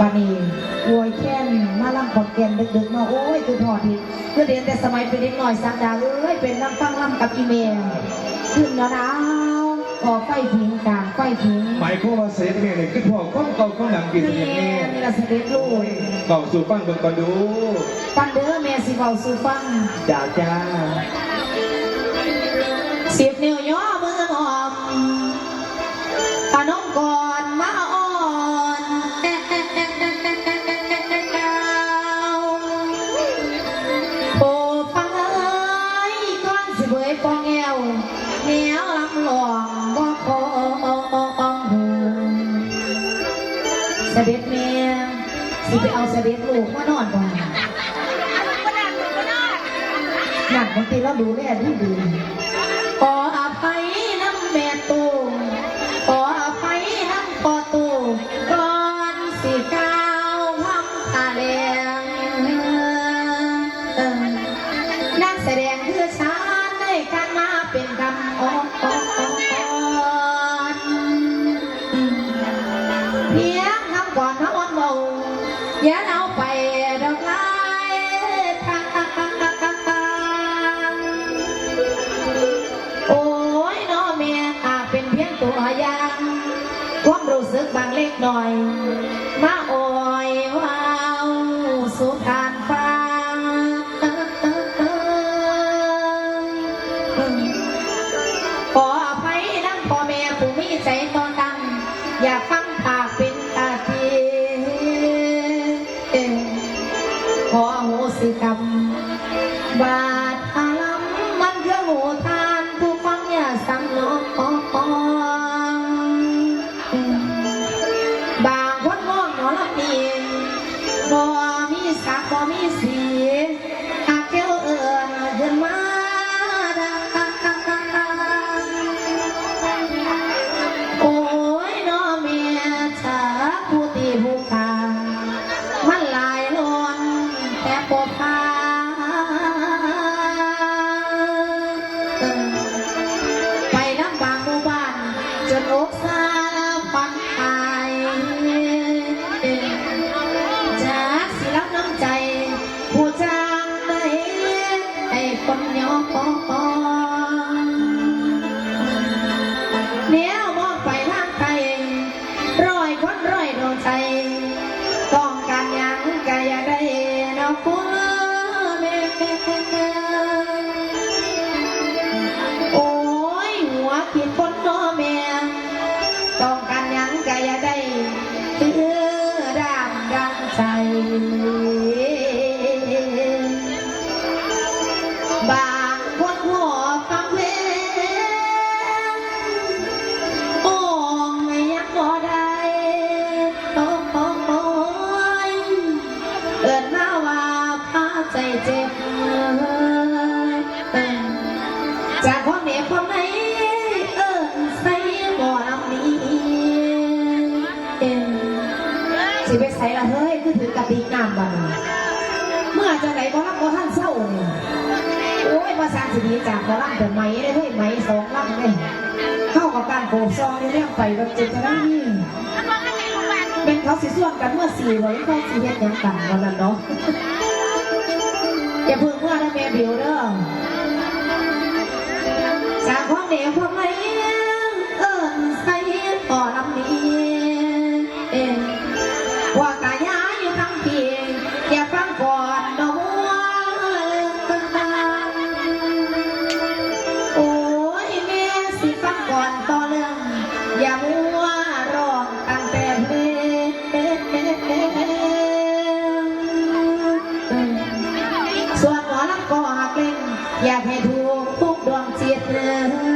บานีอวยแค้นมาลำขอนแก่นดึกๆเนาะโอ้ยคือพอทีคือเรียนแต่สมัยเป็นเด็กน้อยสักดาเอ้ยเป็นลำฟังลำกับอีเมลขึ้นแล้วนะพอไฟพิงกลางไฟพิงหมายความว่าเสด็จแม่เนี่ยคือพ่อก้องเก่าก้องหลังปีเสด็จแม่แม่นี่ละเสด็จลูกเก่าสู่ฟังเบิ่งก่อนดูปันเด้อแม่สิเบาสู่ฟังจ้าจ้าสิบนิ้วย่อมือออมขนมก่อ สิไปเอาเสด็จลูกมานอนบ่หนักบางทีเราดูแลดีดีขออภัยน้ำแม่ตูขออภัยน้ำพ่อตูก่อนสิก้าวคำตาแดงเออนักแสดง สุทานฟ้าขออภัยน้ำพ่อแม่ผู้มีใจต่อกันอยากฟังปากเป็นตาทีขอโหสิกรรม บ่มีสี คนยอมเลี้ยวมองไปทางไกลร้อยคนร้อยดวงใจ ต้องการยังก็อยาได้นอกคุณแม่โอ้ยหัวผิดคนน้อแม่ต้องการยังก็อยาได้คือดามดังใจ สิไปใส่ละเฮ้ยคือถือกระติกน้ำบัดนเมื่อจะไหนบ่รับบ่ทันเศร้านี่โอ้ยมาสางสิดีจากบ่รับแต่ไหมได้เฮ้ยไหมสองลำเลยเข้ากับการโกบซองเรื่องไปแบบเจตนานี่เป็นเขาสิส่วนกันเมื่อสี่ไว้เขาสิเฮ็ดยังกันวันนั้นเนาะอย่าเพึ่งเมื่อนะแม่บิวเด้อจากความเหนียวความไหล อยากให้ถูกทุกดวงจิตอัน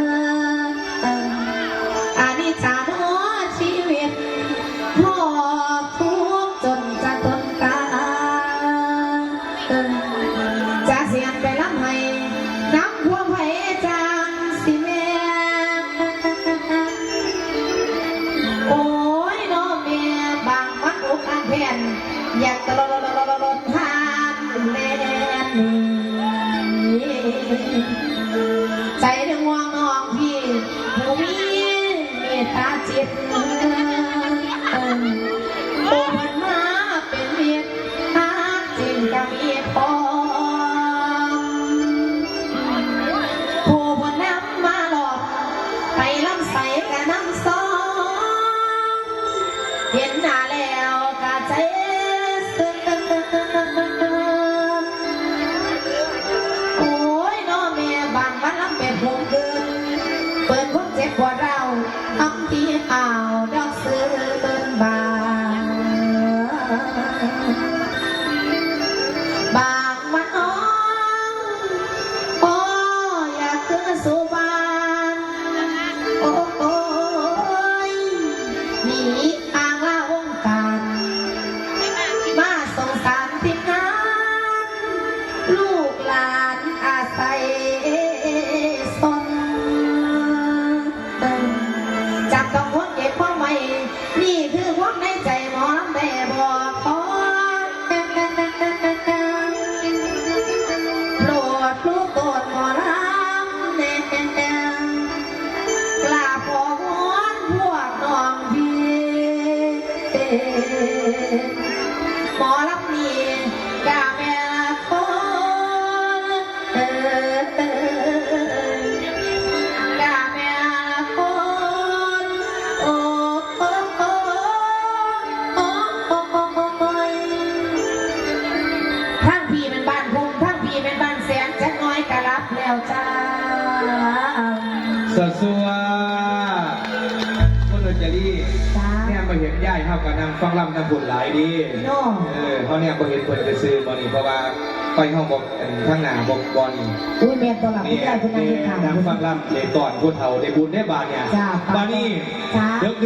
ใจถึงวงนองพี่ผูมีเมตตาจิตโอ้มัมาเป็นเมตตาจิตกัมตตาผู้บนน้ำมาหลอกไปลำใสกับน้ำซอมเห็นหน้าำ หมอรับมีกาแม่คนเอ่ยกาแม่คนโอ้โอ้โอ้โอ้โอ้โอ้โอ้ยทั้งพี่เป็นบ้านพุ่มทั้งพี่เป็น กับนางฟังลำนางบุญหลายดีโน่เออเขาเนี่ยมาเห็นคนไปซื้อบอนี่เพราะว่าไปห้องบอกข้างหน้าบอกบอนี่อุ้ยแม่ตัวหลับนี่ไม่ได้คุณนายที่ถามนางฟังลำเลยก่อนคนเฒ่าได้บุญได้บาทเนี่ยจ้าบานี่จ้าเดี๋ยว